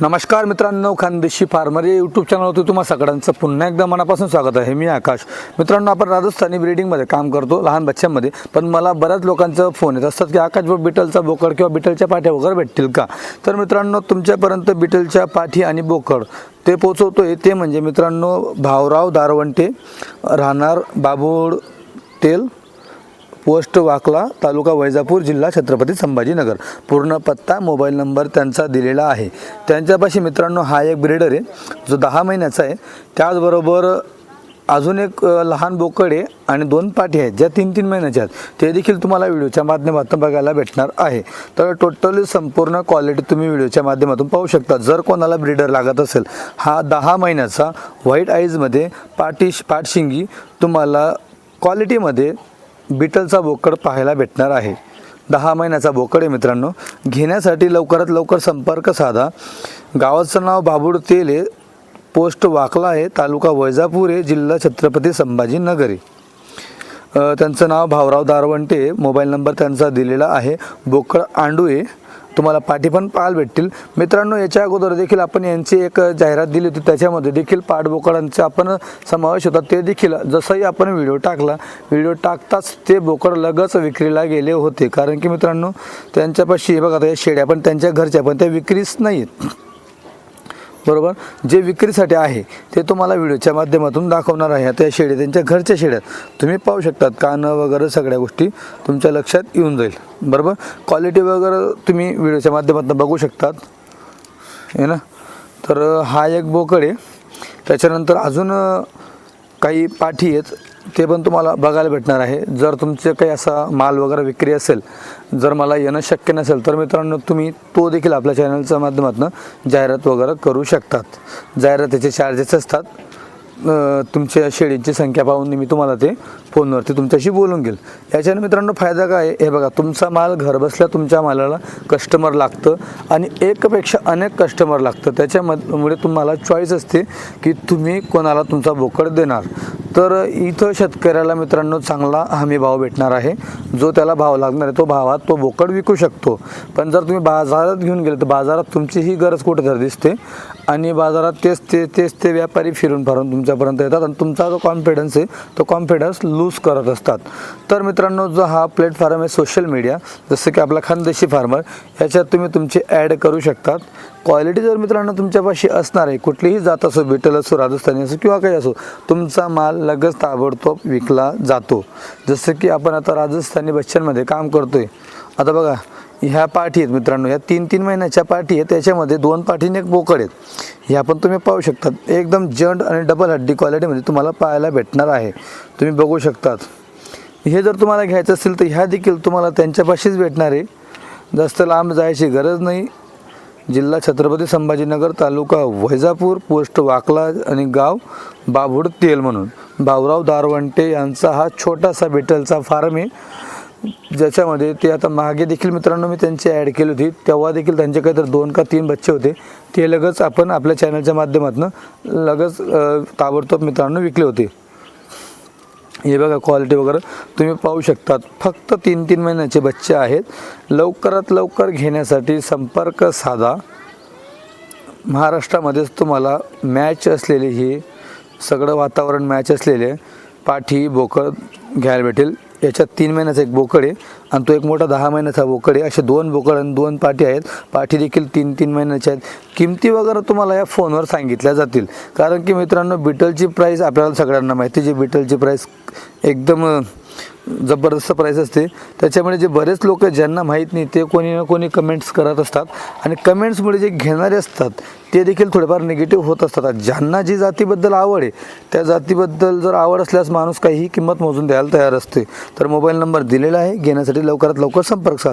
नमस्कार मित्रांनो खानदेशी फार्मर या यूट्यूब चॅनलवरती तुम्हा सगळ्यांचं पुन्हा एकदा मनापासून स्वागत आहे. मी आकाश. मित्रांनो आपण राजस्थानी ब्रीडिंगमध्ये काम करतो लहान बच्च्यांमध्ये. पण मला बऱ्याच लोकांचं फोन येत असतात की आकाश व बिटलचा बोकड किंवा बिटलच्या पाठ्या वगैरे भेटतील का? तर मित्रांनो तुमच्यापर्यंत बिटलच्या पाठी आणि बोकड ते पोचवतो आहे ते म्हणजे मित्रांनो भावराव दारवंटे राहणार बाबोड तेल पोस्ट वाकला तालुका वैजापूर जिल्हा छत्रपती संभाजीनगर. पूर्ण पत्ता मोबाईल नंबर त्यांचा दिलेला आहे. त्यांच्यापाशी मित्रांनो हा एक ब्रीडर आहे. जो दहा महिन्याचा आहे. त्याचबरोबर अजून एक लहान बोकड आहे आणि दोन पाठी आहेत. ज्या तीन तीन महिन्याच्या आहेत. ते देखील तुम्हाला व्हिडिओच्या माध्यमातून बघायला भेटणार आहे. तर टोटली संपूर्ण क्वालिटी तुम्ही व्हिडिओच्या माध्यमातून पाहू शकता. जर कोणाला ब्रीडर लागत असेल हा दहा महिन्याचा व्हाईट आईजमध्ये पाठी पाठशिंगी तुम्हाला क्वालिटीमध्ये बिटलचा बोकड पाहायला भेटणार आहे. दहा महिन्याचा बोकड आहे मित्रांनो. घेण्यासाठी लवकरात लवकर संपर्क साधा. गावाचं नाव बाबूड तेल आहे. पोस्ट वाकला आहे. तालुका वैजापूर आहे. जिल्हा छत्रपती संभाजीनगर. आहे त्यांचं नाव भावराव दारवंटे मोबाईल नंबर त्यांचा दिलेला आहे. बोकड आंडू आहे. तुम्हाला पाठी पण पाहायला भेटतील. मित्रांनो याच्या अगोदर देखील आपण यांची एक जाहिरात दिली होती. त्याच्यामध्ये देखील पाठबोकडांचा आपण समावेश होता. ते देखील जसंही आपण व्हिडिओ टाकला व्हिडिओ टाकताच ते बोकड लगच विक्रीला गेले होते. कारण की मित्रांनो त्यांच्यापाशी बघा आता या शेड्या पण त्यांच्या घरच्या पण त्या विक्रीच नाही आहेत बरोबर? जे विक्रीसाठी आहे ते तुम्हाला व्हिडिओच्या माध्यमातून दाखवणार आहे. आता या शेळ्या त्यांच्या घरच्या शेड्यात तुम्ही पाहू शकतात कानं वगैरे सगळ्या गोष्टी तुमच्या लक्षात येऊन जाईल. बरोबर? क्वालिटी वगैरे तुम्ही व्हिडिओच्या माध्यमातून बघू शकतात. आहे ना? तर हा एक बोकड आहे. त्याच्यानंतर अजून काही पाठी आहेत ते पण तुम्हाला बघायला भेटणार आहे. जर तुमचे काही असा माल वगैरे विक्री असेल जर मला येणं शक्य नसेल तर मित्रांनो तुम्ही तो देखील आपल्या चॅनलच्या माध्यमातून जाहिरात वगैरे करू शकतात. जाहिरातीचे चार्जेस असतात. तुमच्या शेळींची संख्या पाहून मी तुम्हाला ते फोनवरती तुमच्याशी बोलून घेईल. याच्याने मित्रांनो फायदा काय आहे? हे बघा तुमचा माल घरबसल्या तुमच्या मालाला कस्टमर लागतं आणि एकपेक्षा अनेक कस्टमर लागतं. त्याच्यामुळे तुम्हाला चॉईस असते की तुम्ही कोणाला तुमचा बोकड देणार. तर इथं शेतकऱ्याला मित्रांनो चांगला हमी भाव भेटणार आहे. जो त्याला भाव लागणार आहे तो भावात तो बोकड विकू शकतो. पण जर तुम्ही बाजारात घेऊन गेले तर बाजारात तुमची ही गरज कुठेतरी दिसते. आणि बाजारात तेच ते तेच ते व्यापारी फिरून फारून तुमच्यापर्यंत येतात आणि तुमचा जो कॉन्फिडन्स आहे तो कॉन्फिडन्स लूज करत असतात. तर मित्रांनो जो हा प्लॅटफॉर्म आहे सोशल मीडिया जसं की आपला खानदेशी फार्मर याच्यात तुम्ही तुमची ॲड करू शकतात. क्वालिटी जर मित्रांनो तुमच्यापाशी असणार आहे कुठलीही जात असो बिटल असो राजस्थानी असो किंवा काही असो तुमचा माल लगेच ताबडतोब विकला जातो. जसं की आपण आता राजस्थानी बच्चांमध्ये काम करतोय. आता बघा ह्या पाठी आहेत मित्रांनो ह्या तीन तीन महिन्याच्या पाठी आहेत त्याच्यामध्ये दोन पाठीने एक बोकड आहेत. ह्या पण तुम्ही पाहू शकतात. एकदम जंड आणि डबल हड्डी क्वालिटीमध्ये तुम्हाला पाहायला भेटणार आहे. तुम्ही बघू शकतात. हे जर तुम्हाला घ्यायचं असेल तर ह्या देखील तुम्हाला त्यांच्यापाशीच भेटणार आहे. जास्त लांब जायची गरज नाही. जिल्हा छत्रपती संभाजीनगर तालुका वैजापूर पोस्ट वाकला आणि गाव बाभूड तेल म्हणून. भाऊराव दारवंटे यांचा हा छोटासा बेटलचा फार्म आहे. ज्याच्यामध्ये ते आता मागे देखील मित्रांनो मी त्यांची ॲड केली होती. तेव्हा देखील त्यांचे काहीतरी दोन का तीन बच्चे होते. ते लगेच आपण आपल्या चॅनलच्या माध्यमातून लगेच ताबडतोब मित्रांनो विकले होते. हे बघा क्वालिटी वगैरे तुम्ही पाहू शकतात. फक्त तीन तीन महिन्याचे बच्चे आहेत. लवकरात लवकर घेण्यासाठी संपर्क साधा. महाराष्ट्रामध्येच तुम्हाला मॅच असलेली ही सगळं वातावरण मॅच असलेले पाठी बोकड घ्यायला भेटेल. याच्यात तीन महिन्याचा एक बोकड आहे आणि तो एक मोठा दहा महिन्याचा बोकड आहे. असे दोन बोकड आणि दोन पाठी आहेत. पाठी देखील तीन तीन महिन्याच्या आहेत. किमती वगैरे तुम्हाला या फोनवर सांगितल्या जातील. कारण की मित्रांनो बिटलची प्राईस आपल्याला सगळ्यांना माहिती जी बिटलची प्राईस एकदम जबरदस्त प्राईस असते. त्याच्यामुळे जे बरेच लोक ज्यांना माहीत नाही ते कोणी ना कोणी कमेंट्स करत असतात. आणि कमेंट्समुळे जे घेणारे असतात ते देखील थोडेफार निगेटिव्ह होत असतात. ज्यांना जी जातीबद्दल आवड आहे त्या जातीबद्दल जर आवड असल्यास माणूस काहीही किंमत मोजून द्यायला तयार असते तर मोबाईल नंबर दिलेला आहे. घेण्यासाठी लवकरात लवकर संपर्क साधा.